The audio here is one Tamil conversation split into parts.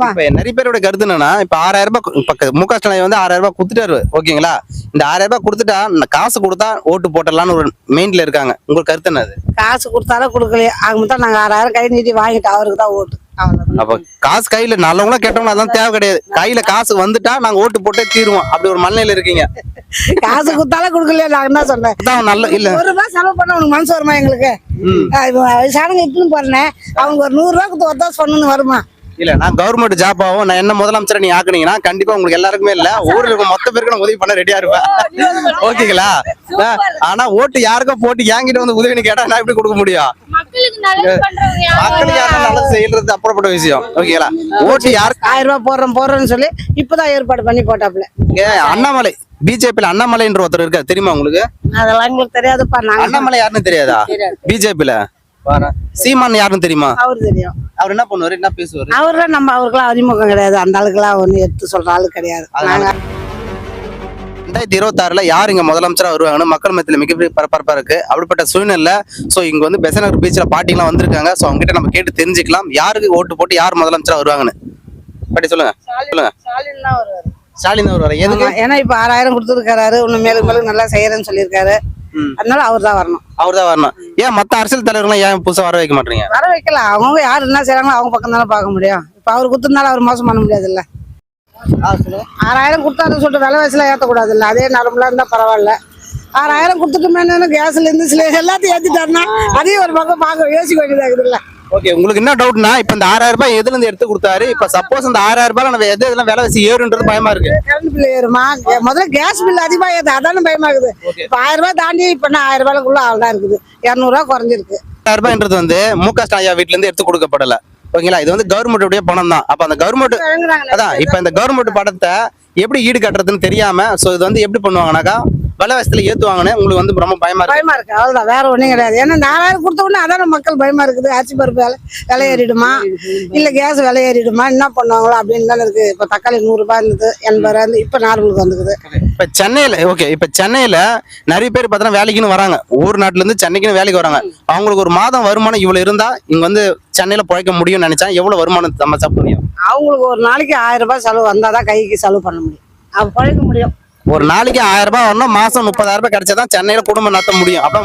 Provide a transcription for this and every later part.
இப்ப நிறைய பேரோட கருத்து என்னன்னா இப்ப ஆறாயிரம் ரூபாய் இப்ப மு க ஸ்டாலின் வந்து ஆறாயிரம் ரூபாய் கொடுத்துட்டாரு ஓகேங்களா இந்த ஆறாயிரம் ரூபாய் கொடுத்துட்டா காசு கொடுத்தா ஓட்டு போட்டலாம்னு ஒரு மெயின்ல இருக்காங்க உங்களுக்கு கருத்து என்னது காசு கொடுத்தாலும் கொடுக்கலையே ஆக மொத்தம் நாங்க ஆறாயிரம் கை நீட்டி வாங்கிட்டு அவருக்கு தான் ஓட்டு அப்ப காசு கையில நல்லவங்களும் கெட்டவங்களும் அதான் தேவை கிடையாது கையில காசு வந்துட்டா நாங்க ஓட்டு போட்டே தீருவோம் அப்படி ஒரு மனநிலையில இருக்கீங்க காசு கொடுத்தாலும் கொடுக்கலையே நான் என்ன சொன்னேன் நல்ல இல்ல ஒரு ரூபாய் செலவு பண்ண உனக்கு மனசு வருமா எங்களுக்கு வயசானவங்க இட்டுன்னு போறேன் அவங்க ஒரு நூறு ரூபாய்க்கு ஒத்தாசு பண்ணணும்னு வருமா இல்ல நான் கவர்மெண்ட் ஜாப் ஆகும் நான் என்ன முதலமைச்சரை நீ ஆக்குனீங்கன்னா கண்டிப்பா உங்களுக்கு எல்லாருக்குமே இல்ல. ஊர்ல இருக்க மொத்த பேருக்கு நான் உதவி பண்ண ரெடியா இருப்பேன். ஓகேங்களா? ஆஹ், ஆனா ஓட்டு யாருக்கும் போட்டு என்கிட்ட வந்து உதவின்னு கேட்டா நான் எப்படி கொடுக்க முடியும்? மக்களுக்கு நல்லது செய்யறது அப்புறப்பட்ட விஷயம். ஓகேங்களா? ஓட்டு யாருக்கு ஆயிரம் ரூபாய் போடுறோம் போடுறேன்னு சொல்லி இப்பதான் ஏற்பாடு பண்ணி போட்டாப்புல. இங்க அண்ணாமலை. பிஜேபியில அண்ணாமலைன்ற ஒருத்தர் இருக்காரு. தெரியுமா உங்களுக்கு? அதெல்லாம் தெரியாதுப்பா நாங்க அண்ணாமலை யாருன்னு தெரியாதா? பிஜேபியில சீமான் யாருன்னு தெரியுமா? அவரு தெரியும். அவர் என்ன பண்ணுவாரு? என்ன பேசுவாரு? அவர்லாம் நம்ம அவருக்கெல்லாம் அறிமுகம் கிடையாது. அந்த ஆளுக்கெல்லாம் ஒண்ணு எடுத்து சொல்ற ஆளு கிடையாது. நாங்க ரெண்டாயிரத்தி இருபத்தாறுல யார் இங்க முதலமைச்சரா வருவாங்கன்னு மக்கள் மத்தியில மிகப்பெரிய பரபரப்பா இருக்கு. அப்படிப்பட்ட சூழ்நிலை சோ இங்க வந்து பெசநகர் பீச்ல பாட்டிங்கலாம் வந்திருக்காங்க. சோ அவங்க கிட்ட நம்ம கேட்டு தெரிஞ்சுக்கலாம். யாருக்கு ஓட்டு போட்டு யார் முதலமைச்சரா வருவாங்கன்னு? பாட்டி சொல்லுங்க. சொல்லுங்க. ஸ்டாலின் தான் வருவாரு. ஸ்டாலின் வருவாரு. எதுக்கு? ஆமா, ஏன்னா இப்ப ஆறாயிரம் கொடுத்துருக்காரு இன்னும் மேலும் மேலும் நல்லா செய்யறேன்னு சொல்லியிருக்காரு. அதனால அவர் தான் வரணும். அவர் தான் வரணும். ஏன் மத்த அரசியல் தலைவர்கள்லாம் ஏன் புதுசா வர வைக்க மாட்டீங்க? வர வைக்கலாம் அவங்க யார் என்ன செய்றாங்களோ அவங்க பக்கம் தானே பார்க்க முடியும். இப்ப அவர் கொடுத்ததுனால அவர் மோசம் பண்ண முடியாதுல்ல. ஆறாயிரம் கொடுத்தாருன்னு சொல்லிட்டு விலைவாசில ஏற்றக்கூடாது இல்ல அதே நார்மலா இருந்தா பரவாயில்ல. ஆறாயிரம் கொடுத்துட்டு மேலே கேஸ்ல இருந்து சில எல்லாத்தையும் ஏத்திட்டாருன்னா அதையும் ஒரு பக்கம் பார்க்க யோசிக்க வேண்டியதா இருக்குதுல்ல. ஓகே உங்களுக்கு என்ன டவுட்னா இப்ப இந்த ஆறாயிரம் ரூபாய் எதுல இருந்து எடுத்து கொடுத்தாரு? இப்ப சப்போஸ் இந்த ஆறாயிரம் ரூபாய் நம்ம எது எதுலாம் விலைவாசி ஏறுன்றது பயமா இருக்கு. கரண்ட் பில் ஏறுமா? முதல்ல கேஸ் பில் அதிகமா ஏறுது அதான பயமா இருக்குது இப்ப ஆயிரம் ரூபாய் தாண்டி இப்ப நான் ஆயிரம் ரூபாய்க்குள்ள அவ்வளவுதான் இருக்குது. இரநூறுவா குறைஞ்சிருக்கு. ஆயிரம் ரூபாய்ன்றது வந்து மு க ஸ்டாலின் வீட்ல இருந்து எடுத்து கொடுக்கப்படல. ஓகேங்களா இது வந்து கவர்மெண்ட்டுடைய பணம் தான். அப்ப அந்த கவர்மெண்ட். அதான் இப்ப இந்த கவர்மெண்ட் படத்தை எப்படி ஈடு கட்டுறதுன்னு தெரியாம சோ இது வந்து எப்படி பண்ணுவாங்கனாக்கா விலைவாசத்துல ஏத்துவாங்கன்னு உங்களுக்கு வந்து ரொம்ப பயமா இருக்கு. பயமா இருக்கு. அவ்வளவுதான். வேற ஒண்ணும் கிடையாது. ஏன்னா நாலாயிரம் கொடுத்த உடனே அதான மக்கள் பயமா இருக்குது. அரிசி பருப்பு விலை விலை ஏறிடுமா? இல்ல கேஸ் விலை ஏறிடுமா? என்ன பண்ணுவாங்களோ அப்படின்னு தானே இருக்கு. இப்ப தக்காளி நூறு ரூபாய் இருந்தது எண்பது ரூபாய் இருந்து இப்ப நார்மலுக்கு வந்துக்குது. இப்ப சென்னையில ஓகே இப்ப சென்னையில நிறைய பேர் பார்த்தீங்கன்னா வேலைக்குன்னு வராங்க. ஊர் நாட்டுல இருந்து சென்னைக்குன்னு வேலைக்கு வராங்க. அவங்களுக்கு ஒரு மாதம் வருமானம் இவ்வளவு இருந்தா இங்க வந்து சென்னையில பிழைக்க முடியும்னு நினைச்சா எவ்வளவு வருமானம் சமைச்சா முடியும்? அவங்களுக்கு ஒரு நாளைக்கு ஆயிரம் ரூபாய் செலவு வந்தாதான் கைக்கு செலவு பண்ண முடியும். பழக்க முடியும். ஒரு நாளைக்கு ஆயிரம் ரூபாய் வரணும் மாசம் முப்பதாயிரம் ரூபாய் கிடைச்சாதான் சென்னையில குடும்பம் நடத்த முடியும். அப்ப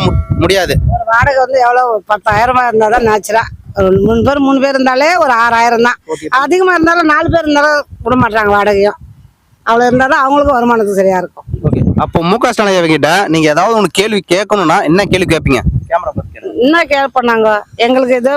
முடியாது. ஒரு வாடகை வந்து எவ்வளவு? பத்தாயிரம் ரூபாய் இருந்தாதான் நேச்சுரா ஒரு மூணு பேர் மூணு பேர் இருந்தாலே ஒரு ஆறாயிரம் தான். அதிகமா இருந்தாலும் நாலு பேர் இருந்தாலும் விட மாட்டாங்க வாடகையும். அவ்வளவு இருந்தாதான் அவங்களுக்கும் வருமானத்துக்கு சரியா இருக்கும். ஓகே. அப்போ மு க ஸ்டாலின் கிட்ட நீங்க ஏதாவது ஒன்று கேள்வி கேட்கணும்னா என்ன கேள்வி கேட்பீங்க. என்ன கேர் பண்ணாங்க எங்களுக்கு இதே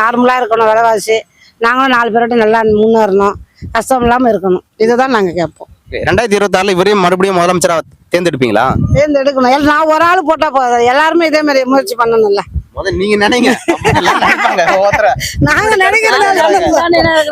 நார்மலா இருக்கணும் விலைவாசி. நாங்களும் நாலு பேர்கிட்ட நல்லா முன்னேறணும். கஷ்டம் இல்லாம இருக்கணும். இதுதான் நாங்க கேட்போம். ரெண்டாயிரத்தி இருபத்தி ஆறுல இவரையும் மறுபடியும் முதலமைச்சரா தேர்ந்தெடுப்பீங்களா? தேர்ந்தெடுக்கணும். நான் ஒரு ஆள் போட்டா போதும் எல்லாருமே இதே மாதிரி முயற்சி பண்ணணும்ல. முதல்ல நீங்க நினைங்க. நாங்க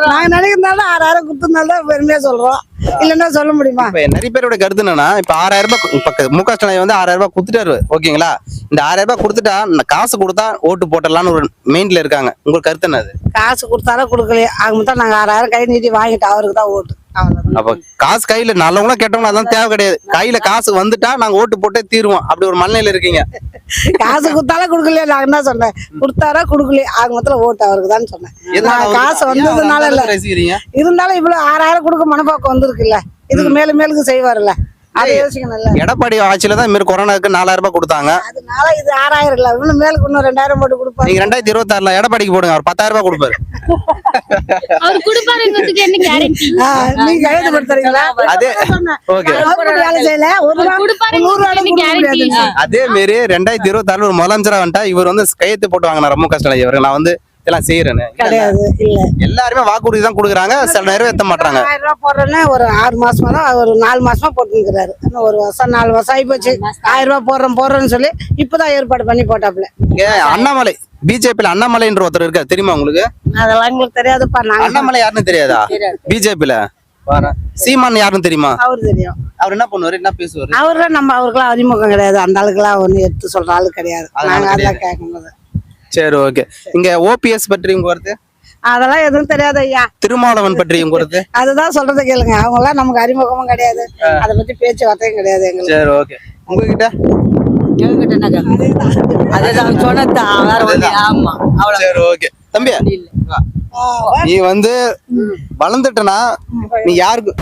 நாங்க நினைக்கிறதால ஆறாயிரம் கொடுத்ததுனால பெருமையா சொல்றோம். இல்லைன்னா சொல்ல முடியுமா? இப்ப நிறைய பேரோட கருத்து என்னன்னா இப்ப ஆறாயிரம் ரூபாய் இப்ப மு க ஸ்டாலின் வந்து ஆறாயிரம் ரூபாய் கொடுத்துட்டாரு. ஓகேங்களா? இந்த ஆறாயிரம் ரூபாய் கொடுத்துட்டா இந்த காசு கொடுத்தா ஓட்டு போட்டலாம்னு ஒரு மெயின்ல இருக்காங்க. உங்களுக்கு கருத்து என்னது? காசு கொடுத்தாலும் கொடுக்கலையே. ஆக மொத்தம் நாங்க ஆறாயிரம் கை நீட்டி வாங்கிட்டு அவருக்கு தான் ஓட்டு. அப்ப காசு கையில நல்லவங்களும் கெட்டவங்களும் அதான் தேவை கிடையாது. கையில காசு வந்துட்டா நாங்க ஓட்டு போட்டே தீருவோம். அப்படி ஒரு மனநிலையில இருக்கீங்க. காசு கொடுத்தாலும் கொடுக்கலையே நான் என்ன சொன்னேன்? கொடுத்தாரா கொடுக்கலையே? ஆக மொத்தம் ஓட்டு அவருக்கு தான் சொன்னேன் காசு வந்ததுனால இல்ல. இருந்தாலும் இவ்வளவு ஆறாயிரம் கொடுக்க மனப்பாக்கம் வந்திருக்குல்ல. இதுக்கு மேலும் மேலுக்கு செய்வார்ல எடப்பாடி ஆட்சியில தான் மாதிரி கொரோனாக்கு நாலாயிரம் ரூபாய் கொடுத்தாங்க. அதனால இது ஆறாயிரம் இல்ல இன்னும் மேலுக்கு இன்னும் ரெண்டாயிரம் போட்டு கொடுப்பாரு. நீங்க ரெண்டாயிரத்தி இருபத்தி ஆறுல எடப்பாடிக்கு போடுங்க அவர் பத்தாயிரம் ரூபாய் கொடுப்பாரு. அவர் கொடுப்பாருங்கிறதுக்கு என்ன கேரண்டி ஆ, நீங்க கையெழுத்துப்படுத்துறீங்களா அதே ஓகே. கவர்மெண்ட் வேலை செய்யல ஒரு கொடுப்பாருங்கிறதுக்கு நூறு கொடுக்க கேரண்டி அதே மாரி ரெண்டாயிரத்தி இருபத்தி ஆறுல ஒரு முதலமைச்சரா வந்துட்டா இவர் வந்து கையெழுத்து போட்டு வாங்கினார் ரொம்ப கஷ்டம் இவர் நான் வந்து இதெல்லாம் செய்யறேன்னு. கிடையாது இல்ல. எல்லாருமே வாக்குறுதி தான் கொடுக்குறாங்க. சில நேரம் ஏத்த மாட்டாங்க ஆயிரம் ரூபாய் போடுறேன்னு ஒரு ஆறு மாசமா தான் ஒரு நாலு மாசமா போட்டுக்கிறாரு ஒரு வருஷம் நாலு வருஷம் ஆகி போச்சு ஆயிரம் ரூபாய் போடுறேன் போடுறேன்னு சொல்லி இப்பதான் ஏற்பாடு பண்ணி போட்டாப்புல. இங்க அண்ணாமலை பிஜேபியில அண்ணாமலைன்ற ஒருத்தர் இருக்காரு. தெரியுமா உங்களுக்கு? அதெல்லாம் எங்களுக்கு தெரியாதுப்பா நாங்க அண்ணாமலை யாருன்னு தெரியாதா? பிஜேபியில? சீமான் யாருன்னு தெரியுமா? அவரு தெரியும். அவர் என்ன பண்ணுவாரு? என்ன பேசுவாரு? அவர்லாம் நம்ம அவருக்கெல்லாம் அறிமுகம் கிடையாது. அந்த ஆளுக்கெல்லாம் ஒண்ணு எடுத்து சொல்ற ஆளு கிடையாது. நாங்க. அதெல்லாம் கேட்கும்போது சரி ஓகே இங்க ஓபிஎஸ் பற்றி உங்க அதெல்லாம் எதுவும் தெரியாது ஐயா. திருமாவளவன் பற்றி உங்க கருத்து அதுதான் சொல்றது கேளுங்க. அவங்க எல்லாம் நமக்கு அறிமுகமும் கிடையாது. அதை பத்தி பேச்சுவார்த்தையும் கிடையாது எங்களுக்கு. சரி ஓகே உங்ககிட்ட. நீ வந்து வளர்ந்துட்டனா? நீ யாருக்கு